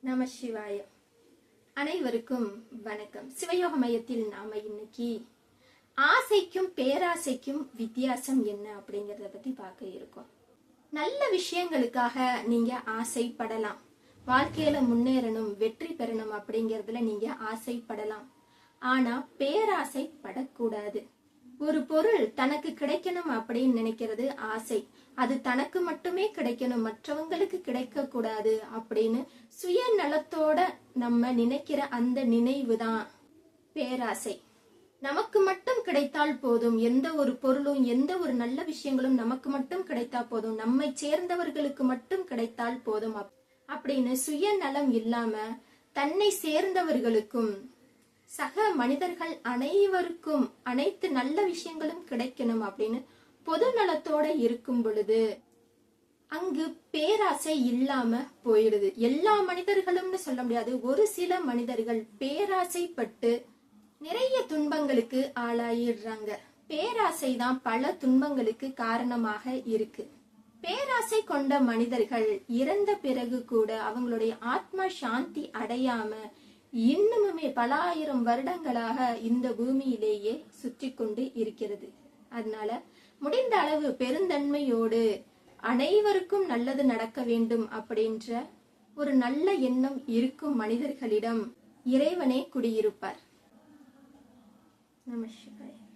நம சிவாய. அனைவருக்கும் வணக்கம். சிவயோக மையத்தில் நாம இன்னைக்கு ஆசைக்கும் பேராசைக்கும் வித்தியாசம் என்ன அப்படிங்கறத பத்தி பார்க்க இருக்கோம். நல்ல விஷயங்களுக்காக நீங்க ஆசைப்படலாம். வாழ்க்கையில முன்னேறணும் வெற்றி பெறணும் அப்படிங்கறதுல நீங்க ஆசைப்படலாம். ஆனா பேராசைப்படக்கூடாது ஒரு பொருள் தனக்கு கிடைக்கணும் அப்படின்னு நினைக்கிறது ஆசை. அது தனக்கு மட்டுமே கிடைக்கணும் மற்றவங்களுக்கு கிடைக்க கூடாது அப்படின்னு சுயநலத்தோட நம்ம நினைக்கிற அந்த நினைவு தான் பேராசை. நமக்கு மட்டும் கிடைத்தால் போதும். எந்த ஒரு பொருளும் எந்த ஒரு நல்ல விஷயங்களும் நமக்கு மட்டும் கிடைத்தா போதும். நம்மை சேர்ந்தவர்களுக்கு மட்டும் கிடைத்தால் போதும் அப்- அப்படின்னு சுயநலம் இல்லாம தன்னை சேர்ந்தவர்களுக்கும் சக மனிதர்கள் அனைவருக்கும் அனைத்து நல்ல விஷயங்களும் கிடைக்கணும் அப்படின்னு பொது நலத்தோட இருக்கும் பொழுது அங்கு பேராசை இல்லாம போயிடுது. எல்லா மனிதர்களும்னு சொல்ல முடியாது. ஒரு சில மனிதர்கள் பேராசைப்பட்டு நிறைய துன்பங்களுக்கு ஆளாயிடுறாங்க. பேராசை தான் பல துன்பங்களுக்கு காரணமாக இருக்கு. பேராசை கொண்ட மனிதர்கள் இறந்த பிறகு கூட அவங்களுடைய ஆத்மா சாந்தி அடையாம இன்னுமுமே பல ஆயிரம் வருடங்களாக இந்த பூமியிலேயே சுற்றி கொண்டு இருக்கிறது. அதனால முடிந்த அளவு பெருந்தன்மையோடு அனைவருக்கும் நல்லது நடக்க வேண்டும் அப்படின்ற ஒரு நல்ல எண்ணம் இருக்கும் மனிதர்களிடம் இறைவனே குடியிருப்பார். நமஸ்காரம்